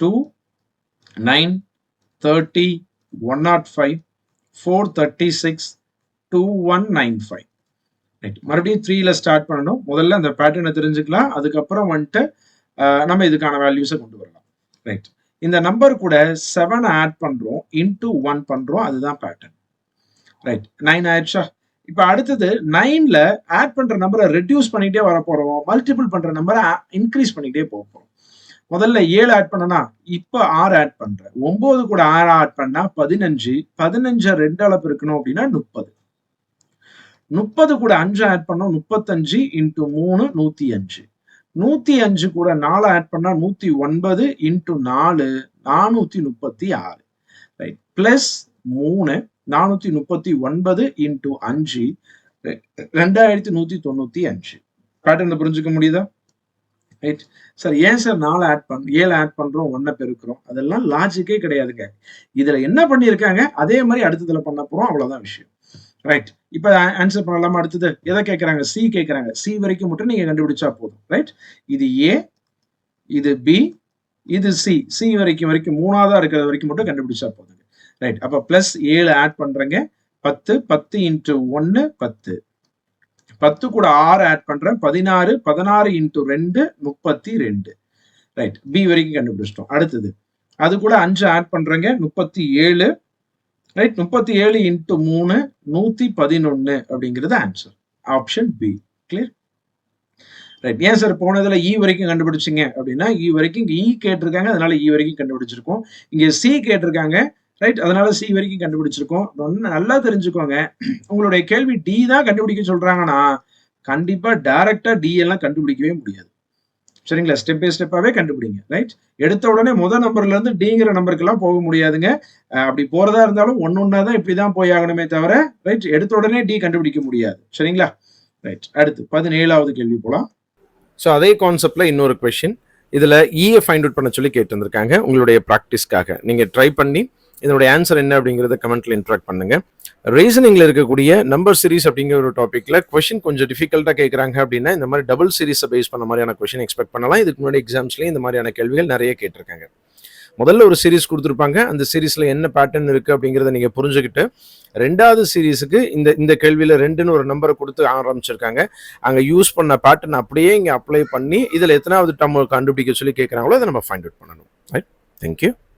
Two nine thirty one naught five four thirty six two one nine five right மறுபடியும் த்ரீல start பண்ணணும். முதல்ல அந்த பேட்டர்னை தெரிஞ்சுக்கலாம். அதுக்கப்புறம் வந்துட்டு நம்ம இதுக்கான வேல்யூஸை கொண்டு வரலாம். ரைட் இந்த நம்பர் கூட செவன் ஆட் பண்றோம் இன்டூ ஒன் பண்றோம். அதுதான் பேட்டர்ன் ரைட் நைன் ஆயிடுச்சா? இப்போ அடுத்தது நைன்ல ஆட் பண்ற நம்பரை ரெடியூஸ் பண்ணிகிட்டே வர போகிறோம் மல்டிபிள் பண்ற நம்பரை இன்க்ரீஸ் பண்ணிக்கிட்டே போக போறோம். முதல்ல ஏழு ஆட் பண்ணனா இப்ப ஆறு ஆட் பண்றேன் ஒன்பது கூட ஆறு ஆட் பண்ணா பதினஞ்சு. பதினஞ்சு ரெண்டு அளப்பு இருக்கணும் அப்படின்னா முப்பது. முப்பது கூட அஞ்சு ஆட் பண்ணோம் முப்பத்தஞ்சு இன்ட்டு மூணு நூத்தி அஞ்சு நூத்தி அஞ்சு கூட நாலு ஆட் பண்ணா நூத்தி ஒன்பது இன்ட்டு நாலு நானூத்தி முப்பத்தி ஆறு ரைட் பிளஸ் மூணு நானூத்தி முப்பத்தி ஒன்பது இன்ட்டு அஞ்சு ரெண்டாயிரத்தி நூத்தி தொண்ணூத்தி அஞ்சு பேட்டர்ல புரிஞ்சுக்க முடியுதா? ரைட் சார் ஏன் சார் நாலு ஆட் பண் ஏழு ஆட் பண்றோம் ஒன்றை பெருக்கிறோம்? அதெல்லாம் லாஜிக்கே கிடையாதுங்க. இதுல என்ன பண்ணியிருக்காங்க? அதே மாதிரி அடுத்ததுல பண்ண போறோம். அவ்வளவுதான் விஷயம். ரைட் இப்ப ஆன்சர் பண்ணலாமா அடுத்தது? எதை கேட்கறாங்க? சி கேட்கறாங்க. சி வரைக்கும் மட்டும் நீங்க கண்டுபிடிச்சா போதும். ரைட் இது ஏ இது பி இது சி சி வரைக்கும் வரைக்கும் மூணாவதா இருக்கிறது வரைக்கும் மட்டும் கண்டுபிடிச்சா போதுங்க. ரைட் அப்ப பிளஸ் ஏழு ஆட் பண்றேங்க. பத்து பத்து இன்ட்டு ஒன்னு பத்து. பத்து கூட ஆறு ஆட் பண்றேன். பதினாறு பதினாறு இன்ட்டு ரெண்டு முப்பத்தி ரெண்டு. ரைட் பி வரைக்கும் கண்டுபிடிச்சிட்டோம். அடுத்தது. அது கூட அஞ்சு ஆட் பண்றேங்க. முப்பத்தி ஏழு. ரைட் முப்பத்தி ஏழு இன்ட்டு மூணு நூத்தி பதினொன்னு அப்படிங்கிறது answer option B clear right ஏன் சார் போனதுல இ வரைக்கும் கண்டுபிடிச்சிங்க அப்படின்னா இ வரைக்கும் இ e கேட்டிருக்காங்க. அதனால இ வரைக்கும் கண்டுபிடிச்சிருக்கோம். இங்க சி கேட்டிருக்காங்க. ரைட் அதனால சி வரைக்கும் கண்டுபிடிச்சிருக்கோம். ஒன்று நல்லா தெரிஞ்சுக்கோங்க. உங்களுடைய கேள்வி டி தான் கண்டுபிடிக்க சொல்றாங்கன்னா கண்டிப்பா டைரக்டா டி எல்லாம் கண்டுபிடிக்கவே முடியாது. சரிங்களா? ஸ்டெப் பை ஸ்டெப்பாகவே கண்டுபிடிங்க. ரைட் எடுத்த உடனே முதல் நம்பர்ல இருந்து டிங்கிற நம்பருக்கெல்லாம் போக முடியாதுங்க. அப்படி போறதா இருந்தாலும் ஒன்று ஒன்றா தான் இப்படி தான் போய் ஆகணுமே தவிர ரைட் எடுத்த உடனே டி கண்டுபிடிக்க முடியாது. சரிங்களா? ரைட் அடுத்து பதினேழாவது கேள்வி போலாம். ஸோ அதே கான்செப்ட்ல இன்னொரு கொஷின் இதுல இஏ ஃபைண்ட் அவுட் பண்ண சொல்லி கேட்டிருந்திருக்காங்க உங்களுடைய ப்ராக்டிஸ்க்காக நீங்க ட்ரை பண்ணி இதனுடைய ஆன்சர் என்ன அப்படிங்கிறத கமெண்ட்ல இன்ட்ராக்ட் பண்ணுங்க. ரீசனிங்ல இருக்கக்கூடிய நம்பர் சீரிஸ் அப்படிங்கிற ஒரு டாபிக்ல கொஷின் கொஞ்சம் டிஃபிகல்ட்டா கேட்கறாங்க அப்படின்னா இந்த மாதிரி டபுள் சீரிஸை பேஸ் பண்ண மாதிரியான கொஷின் எக்ஸ்பெக்ட் பண்ணலாம். இதுக்கு முன்னாடி எக்ஸாம்ஸ்லயும் இந்த மாதிரியான கேள்விகள் நிறைய கேட்டிருக்காங்க. முதல்ல ஒரு சீரிஸ் கொடுத்துருப்பாங்க. அந்த சீரிஸ்ல என்ன பேட்டர்ன் இருக்கு அப்படிங்கிறத நீங்க புரிஞ்சுக்கிட்டு ரெண்டாவது சீரிஸுக்கு இந்த இந்த கேள்வியில ரெண்டுன்னு ஒரு நம்பரை கொடுத்து ஆரம்பிச்சிருக்காங்க. அங்க யூஸ் பண்ண பேட்டர்ன் அப்படியே இங்க அப்ளை பண்ணி இதுல எத்தனாவது டம் கண்டுபிடிக்க சொல்லி கேட்கறாங்களோ அதை நம்ம ஃபைண்ட் அவுட் பண்ணணும். Right thank you